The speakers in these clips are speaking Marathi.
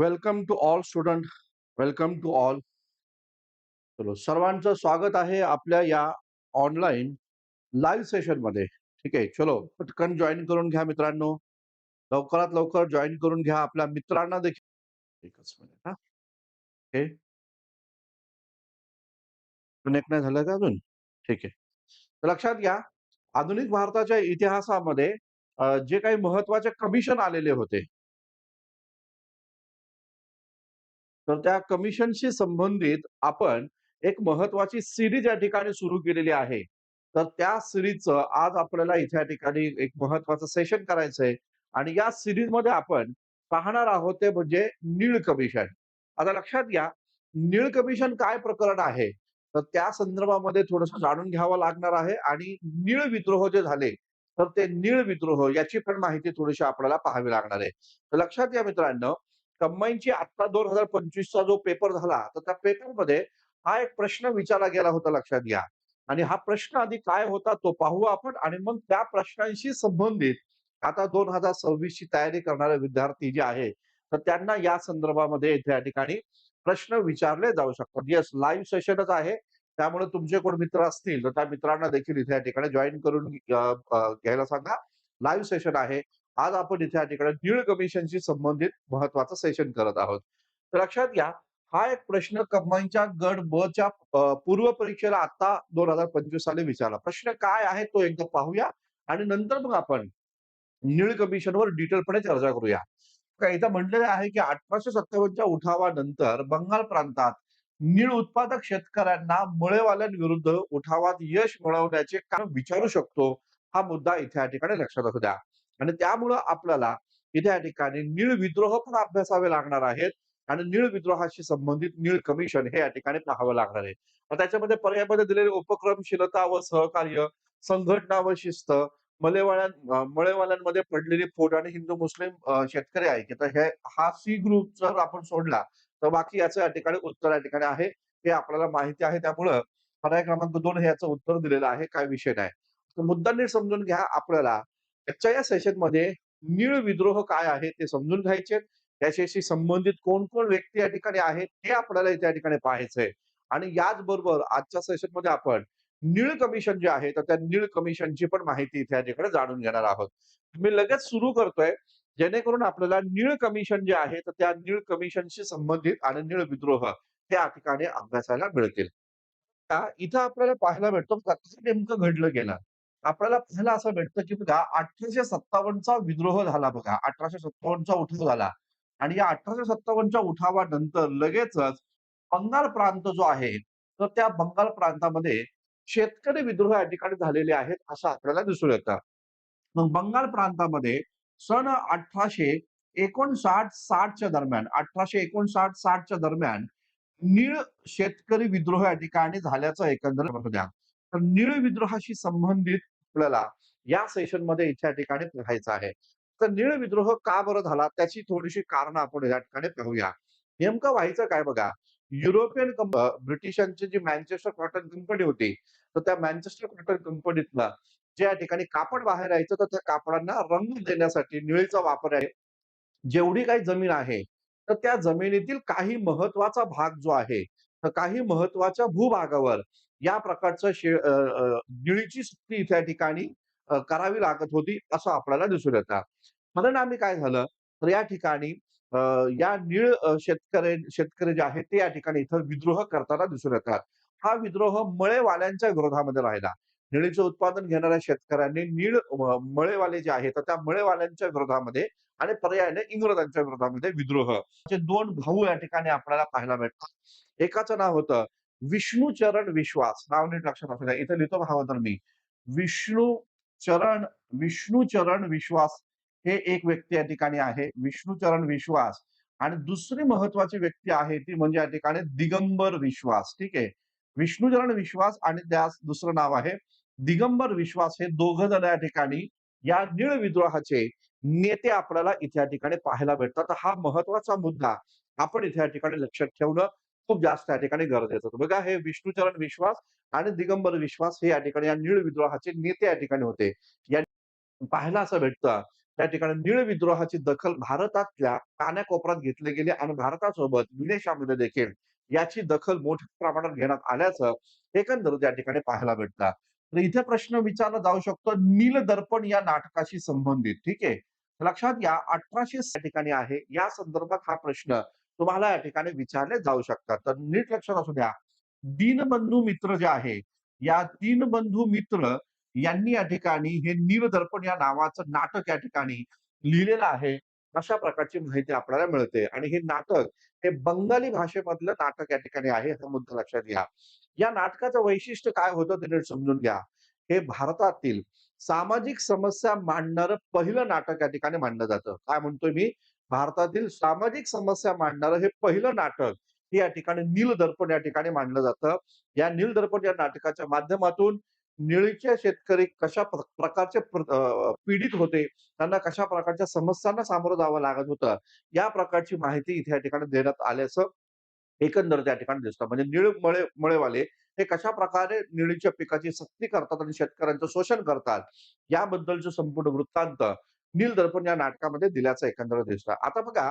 Welcome to all student welcome to all चलो सर्वांचं स्वागत आहे आपल्या या ऑनलाईन लाईव्ह सेशनमध्ये. ठीक आहे चलो पटकन जॉईन करून घ्या मित्रांनो. लवकरात लवकर जॉईन करून घ्या आपल्या मित्रांना देखील. एकच मिनिट हा. ओके कनेक्ट नाही झालं का अजून? ठीक आहे. तर लक्षात घ्या आधुनिक भारताच्या इतिहासामध्ये जे काही महत्त्वाचे कमिशन आलेले होते तर त्या कमिशनशी संबंधित आपण एक महत्वाची सिरीज या ठिकाणी सुरू केलेली आहे. तर त्या सिरीजचं आज आपल्याला इथे या ठिकाणी एक महत्वाचं सेशन करायचंय. आणि या सिरीजमध्ये आपण पाहणार आहोत ते म्हणजे नीळ कमिशन. आता लक्षात घ्या नीळ कमिशन काय प्रकरण आहे? तर त्या संदर्भामध्ये थोडस जाणून घ्यावं लागणार आहे आणि नीळ विद्रोह जे झाले तर ते नीळ विद्रोह याची पण माहिती थोडीशी आपल्याला पाहावी लागणार आहे. तर लक्षात घ्या मित्रांनो कंबाईनची आता दोन हजार पंचवीसचा जो पेपर झाला तर त्या पेपरमध्ये हा एक प्रश्न विचारला गेला होता लक्षात घ्या. आणि हा प्रश्न आधी काय होता तो पाहू आपण आणि मग त्या प्रश्नांशी संबंधित आता दोन हजार सव्वीस ची तयारी करणारे विद्यार्थी जे आहे तर त्यांना या संदर्भामध्ये इथे या ठिकाणी प्रश्न विचारले जाऊ शकतात. येस लाईव्ह सेशनच आहे. त्यामुळे तुमचे कोण मित्र असतील तर त्या मित्रांना देखील इथे या ठिकाणी जॉईन करून घ्यायला सांगा. लाईव्ह सेशन आहे. आज आपण इथे या ठिकाणी नीळ कमिशनशी संबंधित महत्वाचं सेशन करत आहोत. लक्षात घ्या हा एक प्रश्न कंबाईनच्या गट ब च्या पूर्व परीक्षेला आता दोन हजार पंचवीस साली विचारला. प्रश्न काय आहे तो एकदा पाहूया आणि नंतर मग आपण नीळ कमिशनवर डिटेलपणे चर्चा करूया. इथं म्हटलेलं आहे की अठराशे सत्तावन्नच्या उठावानंतर बंगाल प्रांतात नीळ उत्पादक शेतकऱ्यांना मळेवाल्यांविरुद्ध उठावात यश मिळवण्याचे कारण विचारू शकतो हा मुद्दा इथे या ठिकाणी लक्षात असू द्या. आणि त्यामुळं आपल्याला इथे या ठिकाणी नीळ विद्रोह पण अभ्यासावे लागणार आहेत. आणि नीळ विद्रोहाशी संबंधित नीळ कमिशन हे या ठिकाणी पाहावं लागणार आहे. त्याच्यामध्ये पर्यायामध्ये दिलेले उपक्रमशीलता व सहकार्य संघटना व शिस्त मलेवाळ्यां मळेवाल्यांमध्ये पडलेली फोड आणि हिंदू मुस्लिम शेतकरी आहे की तर हे हा सी ग्रुप जर आपण सोडला तर बाकी याचं या ठिकाणी उत्तर या ठिकाणी आहे. हे आपल्याला माहिती आहे. त्यामुळं पर्याय क्रमांक दोन हे याचं उत्तर दिलेलं आहे. काय विषय नाही. तर मुद्दा नीट समजून घ्या आपल्याला. आजच्या या सेशनमध्ये नीळ विद्रोह काय आहे ते समजून घ्यायचे. त्याच्याशी संबंधित कोण कोण व्यक्ती या ठिकाणी आहेत हे आपल्याला त्या ठिकाणी पाहायचंय. आणि याचबरोबर आजच्या सेशनमध्ये आपण नीळ कमिशन जे आहे तर त्या निळ कमिशनची पण माहिती इथे या ठिकाणी जाणून घेणार आहोत. मी लगेच सुरू करतोय. जेणेकरून आपल्याला नीळ कमिशन जे आहे तर त्या निळ कमिशनशी संबंधित आणि निळ विद्रोह त्या ठिकाणी अभ्यासायला मिळतील. इथं आपल्याला पाहायला भेटतो कसं नेमकं घडलं गेलं. आपल्याला पाहायला असं भेटतं की बघा अठराशे सत्तावन्नचा विद्रोह झाला बघा अठराशे सत्तावन्नचा उठाव झाला. आणि या अठराशे सत्तावन्नच्या उठावानंतर लगेचच बंगाल प्रांत जो आहे तर त्या बंगाल प्रांतामध्ये शेतकरी विद्रोह या ठिकाणी झालेले आहेत असं आपल्याला दिसून येतं. मग बंगाल प्रांतामध्ये सन अठराशे एकोणसाठ साठच्या दरम्यान अठराशे एकोणसाठ साठच्या दरम्यान नीळ शेतकरी विद्रोह या ठिकाणी झाल्याचं एकंदर द्या तर नीळ विद्रोहाशी संबंधित आपल्याला या सेशनमध्ये ठिकाणी पाहायचं आहे. तर निळ विद्रोह का बरं झाला? त्याची थोडीशी कारण आपण या ठिकाणी पाहूया. नेमकं व्हायचं काय बघा? युरोपियन कंप- ब्रिटिशांची जी मँचेस्टर कॉटन कंपनी होती तर त्या मँचेस्टर कॉटन कंपनीतनं जे या ठिकाणी कापड बाहेर यायचं तर त्या कापडांना रंग देण्यासाठी निळीचा वापर आहे. जेवढी काही जमीन आहे तर त्या जमिनीतील काही महत्त्वाचा भाग जो आहे काही महत्त्वाच्या भूभागावर या प्रकारचं शे निळीची सक्ती इथे या ठिकाणी करावी लागत होती असं आपल्याला दिसून येतं. परिणामी काय झालं? तर या ठिकाणी या निळ शेतकरी शेतकरी जे आहेत ते या ठिकाणी इथं विद्रोह करताना दिसून येतात. हा विद्रोह मळेवाल्यांच्या विरोधामध्ये राहिला. निळीचं उत्पादन घेणाऱ्या शेतकऱ्यांनी नीळ मळेवाले जे आहेत त्या मळेवाल्यांच्या विरोधामध्ये आणि पर्यायाने इंग्रजांच्या विरोधामध्ये विद्रोह. दोन भाऊ या ठिकाणी आपल्याला पाहायला भेटतात एकाचं नाव होतं विष्णुचरण विश्वास. नाव नीट लक्षात असू द्या. इथे लिहितो भावा तर मी. विष्णू चरण विष्णुचरण विश्वास हे एक व्यक्ती या ठिकाणी आहे. विष्णुचरण विश्वास. आणि दुसरी महत्वाची व्यक्ती आहे ती म्हणजे या ठिकाणी दिगंबर विश्वास. ठीक आहे? विष्णुचरण विश्वास आणि त्यास दुसरं नाव आहे दिगंबर विश्वास. हे दोघ जण या ठिकाणी या निळ विद्रोहाचे नेते आपल्याला इथे या ठिकाणी पाहायला भेटतात. हा महत्त्वाचा मुद्दा आपण इथे या ठिकाणी लक्षात ठेवणं खूप जास्त या ठिकाणी गरजेचं होतं बघा हे विष्णुचरण विश्वास आणि दिगंबर विश्वास हे या ठिकाणी या निळ विद्रोहाचे नेते या ठिकाणी होते या पाहायला असं भेटतं त्या ठिकाणी निळ विद्रोहाची दखल भारतातल्या कानाकोपऱ्यात घेतली गेली आणि भारतासोबत विदेशामध्ये देखील याची दखल मोठ्या प्रमाणात घेण्यात आल्याचं एकंदरीत या ठिकाणी पाहायला भेटतं. तर इथे प्रश्न विचारला जाऊ शकतो नील दर्पण या नाटकाशी संबंधित ठीक आहे. लक्षात घ्या अठराशे या ठिकाणी आहे. या संदर्भात हा प्रश्न तुम्हाला या ठिकाणी विचारले जाऊ शकतात. तर नीट लक्षात असू द्या. दीनबंधू मित्र जे आहे, या दीनबंधू मित्र यांनी या ठिकाणी हे नीलदर्पण या नावाचं नाटक या ठिकाणी लिहिलेलं आहे. अशा प्रकारची माहिती आपल्याला मिळते आणि हे नाटक हे बंगाली भाषेमधलं नाटक या ठिकाणी आहे, हा मुद्दा लक्षात घ्या. या नाटकाचं वैशिष्ट्य काय होतं ते नीट समजून घ्या. हे भारतातील सामाजिक समस्या मांडणारं पहिलं नाटक या ठिकाणी मांडलं जातं. काय म्हणतोय मी? भारतातील सामाजिक समस्या मांडणारं हे पहिलं नाटक हे या ठिकाणी नीलदर्पण या ठिकाणी मांडलं जातं. या नीलदर्पण या नाटकाच्या माध्यमातून निळीचे शेतकरी कशा प्रकारचे पीडित होते, त्यांना कशा प्रकारच्या समस्यांना सामोरं जावं लागत होतं, या प्रकारची माहिती इथे या ठिकाणी देण्यात आल्याचं एकंदर त्या ठिकाणी दिसतं. म्हणजे निळ मळे मळेवाले हे कशा प्रकारे निळीच्या पिकाची सक्ती करतात आणि शेतकऱ्यांचं शोषण करतात, याबद्दलचं संपूर्ण वृत्तांत नील दर्पण या नाटकामध्ये दिल्याचा एकंदर दिसतं. आता बघा,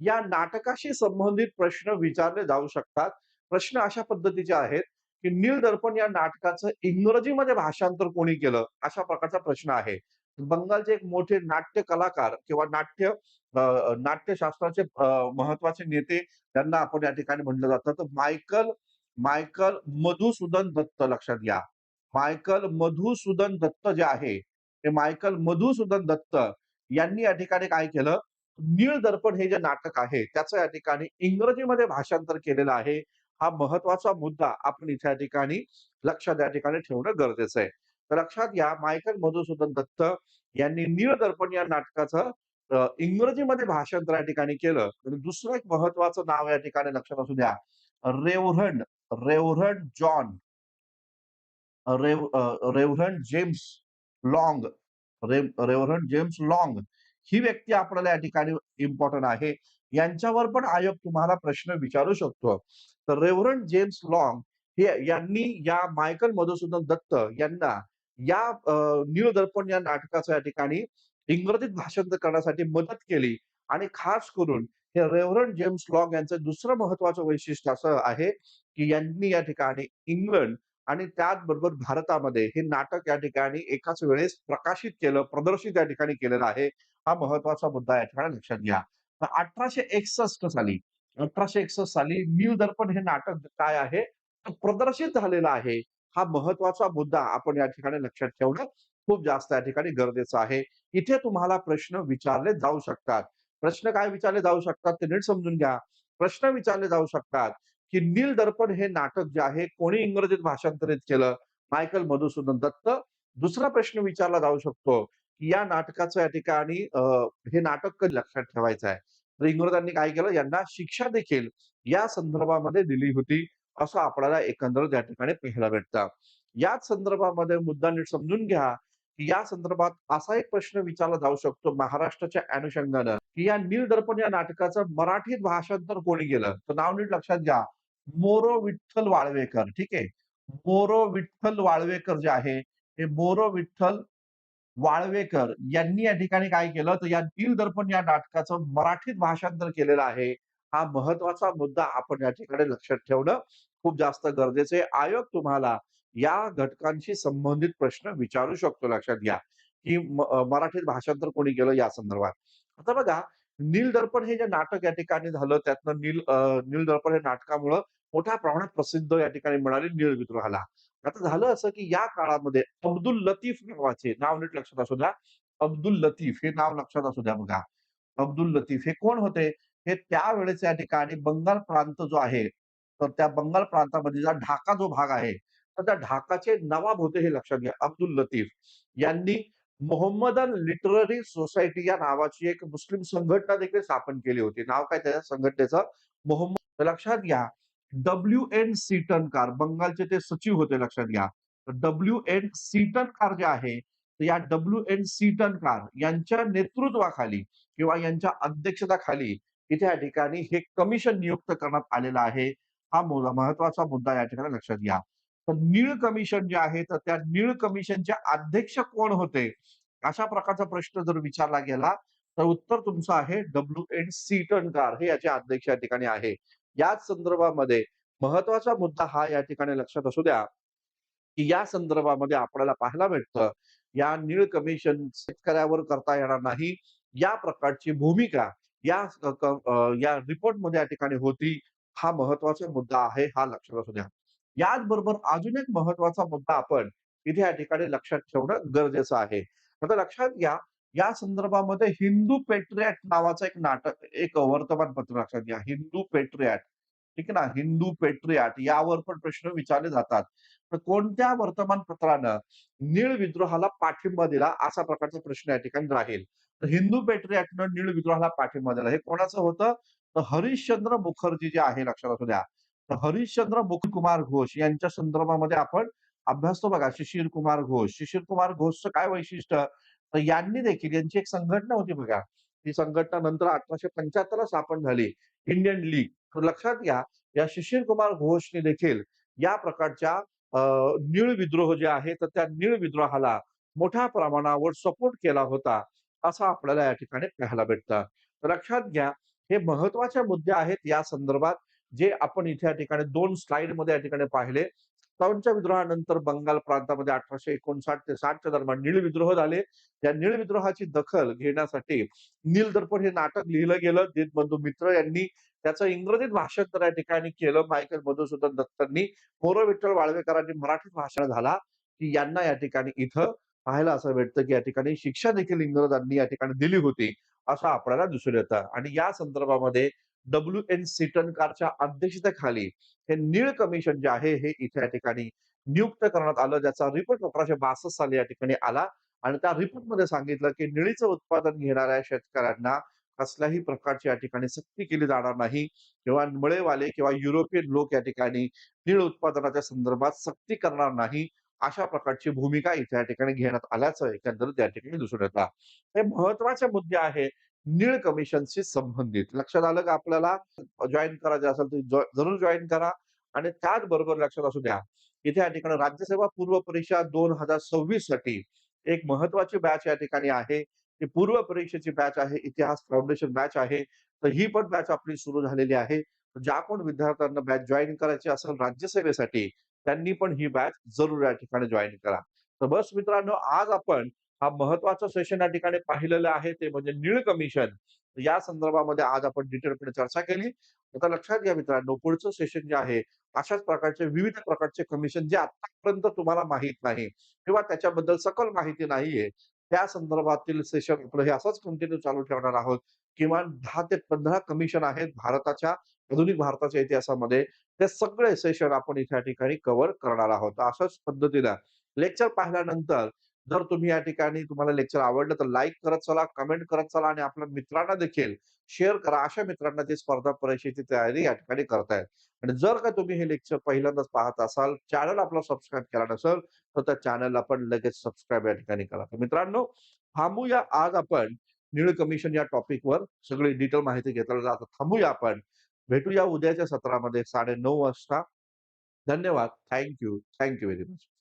या नाटकाशी संबंधित प्रश्न विचारले जाऊ शकतात. प्रश्न अशा पद्धतीचे आहेत, की नील दर्पण या नाटकाचं इंग्रजीमध्ये भाषांतर कोणी केलं? अशा प्रकारचा प्रश्न आहे. बंगालचे एक मोठे नाट्य कलाकार किंवा नाट्य नाट्यशास्त्राचे महत्त्वाचे नेते त्यांना आपण या ठिकाणी म्हटलं जातं. तर मायकल मायकल मधुसूदन दत्त लक्षात घ्या. मायकल मधुसूदन दत्त जे आहे, ते मायकल मधुसूदन दत्त यांनी या ठिकाणी काय केलं? नीळदर्पण हे जे नाटक आहे, त्याचं या ठिकाणी इंग्रजीमध्ये भाषांतर केलेलं आहे. हा महत्त्वाचा मुद्दा आपण इथे या ठिकाणी लक्षात या ठिकाणी ठेवणं गरजेचं आहे. तर लक्षात घ्या, मायकल मधुसूदन दत्त यांनी नीळदर्पण या नाटकाचं इंग्रजीमध्ये भाषांतर या ठिकाणी केलं. आणि दुसरं एक महत्त्वाचं नाव या ठिकाणी लक्षात असू द्या. Reverend reverend John rev reverend James Long reverend James Long ही व्यक्ती आपल्याला या ठिकाणी इम्पॉर्टंट आहे. यांच्यावर पण आयोग तुम्हाला प्रश्न विचारू शकतो. तर रेव्हरंड जेम्स लॉंग हे यांनी या मायकल मधुसूदन दत्त यांना या न्यू दर्पण या नाटकाचं या ठिकाणी इंग्रजीत भाषांतर करण्यासाठी मदत केली आणि खास करून हे रेव्हरंड जेम्स लाँग यांचं दुसरं महत्वाचं वैशिष्ट्य असं आहे, की यांनी या ठिकाणी इंग्लंड आणि त्याचबरोबर भारतामध्ये हे नाटक या ठिकाणी एकाच वेळेस प्रकाशित केलं, प्रदर्शित या ठिकाणी केलेलं आहे. हा महत्त्वाचा मुद्दा या ठिकाणी लक्षात घ्या. तर 1861 साली 1861 साली दर्पण हे नाटक काय आहे? प्रदर्शित झालेलं आहे. हा महत्त्वाचा मुद्दा आपण या ठिकाणी लक्षात ठेवणं खूप जास्त या ठिकाणी गरजेचं आहे. इथे तुम्हाला प्रश्न विचारले जाऊ शकतात. प्रश्न काय विचारले जाऊ शकतात ते नीट समजून घ्या. प्रश्न विचारले जाऊ शकतात, की नील दर्पण हे नाटक जे आहे कोणी इंग्रजीत भाषांतरित केलं? मायकल मधुसूदन दत्त. दुसरा प्रश्न विचारला जाऊ शकतो, की या नाटकाचं या ठिकाणी हे नाटक कधी लक्षात ठेवायचं आहे. तर इंग्रजांनी काय केलं? यांना शिक्षा देखील या संदर्भामध्ये दिली होती. असं आपल्याला एकंदर या ठिकाणी पाहायला भेटतं. याच संदर्भामध्ये मुद्दा नीट समजून घ्या, की या संदर्भात असा एक प्रश्न विचारला जाऊ शकतो महाराष्ट्राच्या अनुषंगानं, की या नील दर्पण या नाटकाचं मराठीत भाषांतर कोणी केलं? तर नाव नीट लक्षात घ्या. मोरो विठ्ठल वाळवेकर. ठीक आहे. मोरो विठ्ठल वाळवेकर जे आहे, हे मोरो विठ्ठल वाळवेकर यांनी या ठिकाणी काय केलं? तर या नीलदर्पण या नाटकाचं मराठीत भाषांतर केलेलं आहे. हा महत्त्वाचा मुद्दा आपण या ठिकाणी लक्षात ठेवणं खूप जास्त गरजेचं आहे. आयोग तुम्हाला या घटकांशी संबंधित प्रश्न विचारू शकतो लक्षात घ्या, की मराठीत भाषांतर कोणी केलं या संदर्भात. आता बघा, नील दर्पण हे जे नाटक या ठिकाणी झालं त्यातनं नील नील दर्पण हे नाटकामुळं मोठ्या प्रमाणात प्रसिद्ध या ठिकाणी मिळाले नील विद्रोहाला. आता झालं असं, की या काळामध्ये अब्दुल लतीफ नावाचे नाव नीट लक्षात असू द्या. अब्दुल लतीफ हे नाव लक्षात असू द्या बघा. अब्दुल लतीफ हे कोण होते? हे त्यावेळेस या ठिकाणी बंगाल प्रांत जो आहे, तर त्या बंगाल प्रांतामध्ये ढाका जो भाग आहे, तर त्या ढाकाचे नवाब होते हे लक्षात घ्या. अब्दुल लतीफ यांनी मोहम्मदन लिटररी सोसायटी या नावाची एक मुस्लिम संघटना देखील स्थापन केली होती. नाव काय त्या संघटनेचं? मोहम्मद लक्षात घ्या, डब्ल्यू.एन. सीटनकार बंगालचे ते सचिव होते लक्षात घ्या. डब्ल्यू एन सीटनकार जे आहे, तर या डब्ल्यू.एन. सीटनकार यांच्या नेतृत्वाखाली किंवा यांच्या अध्यक्षताखाली इथे या ठिकाणी हे कमिशन नियुक्त करण्यात आलेलं आहे. हा मो मुद्दा या ठिकाणी लक्षात घ्या. तर नीळ कमिशन जे आहे, तर त्या नीळ कमिशनचे अध्यक्ष कोण होते? अशा प्रकारचा प्रश्न जर विचारला गेला, तर उत्तर तुमचं आहे डब्ल्यू एन सीटनकार हे याचे अध्यक्ष या ठिकाणी आहे. याच संदर्भामध्ये महत्त्वाचा मुद्दा हा या ठिकाणी लक्षात असू द्या, की या संदर्भामध्ये आपल्याला पाहायला मिळतं या नीळ कमिशन शेतकऱ्यावर करता येणार नाही, या प्रकारची भूमिका या या रिपोर्टमध्ये या ठिकाणी होती. हा महत्त्वाचा मुद्दा आहे, हा लक्षात असू द्या. याचबरोबर अजून एक महत्त्वाचा मुद्दा आपण इथे या ठिकाणी लक्षात ठेवणं गरजेचं आहे. आता लक्षात घ्या, या संदर्भामध्ये हिंदू पेट्रियाट नावाचं एक नाटक एक वर्तमानपत्र लक्षात घ्या. हिंदू पेट्रियाट ठीक आहे ना, हिंदू पेट्रियाट यावर पण प्रश्न विचारले जातात. तर कोणत्या वर्तमानपत्रानं नीळ विद्रोहाला पाठिंबा दिला? असा प्रकारचा प्रश्न या ठिकाणी राहील. तर हिंदू पेट्रियाटनं नीळ विद्रोहाला पाठिंबा दिला. हे कोणाचं होतं? तर हरिश्चंद्र मुखर्जी जे आहे लक्षात असू द्या. हरिश्चंद्र हरिश्चंद्र मुकुकुमार घोष यांच्या संदर्भामध्ये आपण अभ्यासतो बघा. शिशिर कुमार घोष. शिशिर कुमार घोषचं काय वैशिष्ट्य? तर यांनी देखील यांची एक संघटना होती बघा. ती संघटना नंतर 1875 ला स्थापन झाली. Indian League. तर लक्षात घ्या, या शिशिर कुमार घोषने देखील या प्रकारच्या निळ नीळ विद्रोह जे आहे, तर त्या निळ विद्रोहाला मोठ्या प्रमाणावर सपोर्ट केला होता, असं आपल्याला या ठिकाणी पाहायला भेटतं. लक्षात घ्या, हे महत्त्वाचे मुद्दे आहेत या संदर्भात, जे आपण इथे या ठिकाणी 2 स्लाइडमध्ये या ठिकाणी पाहिले. 57च्या विद्रोहानंतर बंगाल प्रांतामध्ये 1859 ते 60 च्या दरम्यान नीळ विद्रोह झाले. या नीळ विद्रोहाची दखल घेण्यासाठी नील दर्पण हे नाटक लिहिलं गेलं. दीनबंधू मित्र यांनी त्याचं इंग्रजीत भाषांतर या ठिकाणी केलं. मायकल मधुसूदन दत्तांनी, मोरो विठ्ठल वाळवेकरांनी मराठीत भाषण झाला, की यांना या ठिकाणी इथं पाहायला असं भेटतं, की या ठिकाणी शिक्षा देखील इंग्रजांनी या ठिकाणी दिली होती, असं आपल्याला दिसून येतं. आणि या संदर्भामध्ये डब्ल्यू एन सिटनकारच्या अध्यक्षतेखाली हे नीळ कमिशन जे आहे, हे इथे या ठिकाणी नियुक्त करण्यात आलं. ज्याचा रिपोर्ट 1862 साली या ठिकाणी आला आणि त्या रिपोर्टमध्ये सांगितलं, की निळीचं उत्पादन घेणाऱ्या शेतकऱ्यांना कसल्याही प्रकारची या ठिकाणी सक्ती केली जाणार नाही किंवा मळेवाले किंवा युरोपियन लोक या ठिकाणी निळ उत्पादनाच्या संदर्भात सक्ती करणार नाही. अशा प्रकारची भूमिका इथे या ठिकाणी घेण्यात आल्याचं एकंदरीत या ठिकाणी दिसून येतात हे महत्त्वाचे मुद्दे आहे नीळ कमिशनशी संबंधित. लक्षात आलं का आपल्याला? जॉईन करायचं असेल तर जरूर जॉईन करा आणि त्याचबरोबर लक्षात असू द्या, इथे या ठिकाणी राज्यसेवा पूर्व परीक्षा 2026 साठी एक महत्वाची बॅच या ठिकाणी आहे. ती पूर्व परीक्षेची बॅच आहे. इतिहास फाउंडेशन बॅच आहे. तर ही पण बॅच आपली सुरू झालेली आहे. ज्या कोण विद्यार्थ्यांना बॅच जॉईन करायची असेल राज्यसेवेसाठी, त्यांनी पण ही बॅच जरूर या ठिकाणी जॉईन करा. तर बस मित्रांनो, आज आपण हा महत्त्वाचा सेशन या ठिकाणी पाहिलेलं आहे, ते म्हणजे नीळ कमिशन. या संदर्भामध्ये आज आपण डिटेलपणे चर्चा केली. आता लक्षात घ्या मित्रांनो, पुढचं सेशन जे आहे, अशाच प्रकारचे विविध प्रकारचे कमिशन जे आतापर्यंत तुम्हाला माहीत नाही किंवा त्याच्याबद्दल सकल माहिती नाहीये, त्या संदर्भातील सेशन आपलं हे असंच कंटिन्यू चालू ठेवणार आहोत. किमान दहा ते 15 कमिशन आहेत भारताच्या आधुनिक भारताच्या इतिहासामध्ये. ते सगळे सेशन आपण इथे या ठिकाणी कव्हर करणार आहोत. अशाच पद्धतीला लेक्चर पाहिल्यानंतर जर तुम्ही या ठिकाणी तुम्हाला लेक्चर आवडलं, तर लाईक करत चला, कमेंट करत चला आणि आपल्या मित्रांना देखील शेअर करा. अशा मित्रांना ते स्पर्धा परीक्षेची तयारी या ठिकाणी करतायत. आणि जर का तुम्ही हे लेक्चर पहिल्यांदाच पाहत असाल, चॅनल आपला सबस्क्राईब केला नसेल, तर त्या चॅनलला पण लगेच सबस्क्राईब या ठिकाणी करा. तर मित्रांनो, थांबूया आज आपण निळ कमिशन या टॉपिकवर सगळी डिटेल माहिती घेतल्या जातं थांबूया आपण. भेटूया उद्याच्या सत्रामध्ये 9:30 वाजता. धन्यवाद. Thank you. Very much.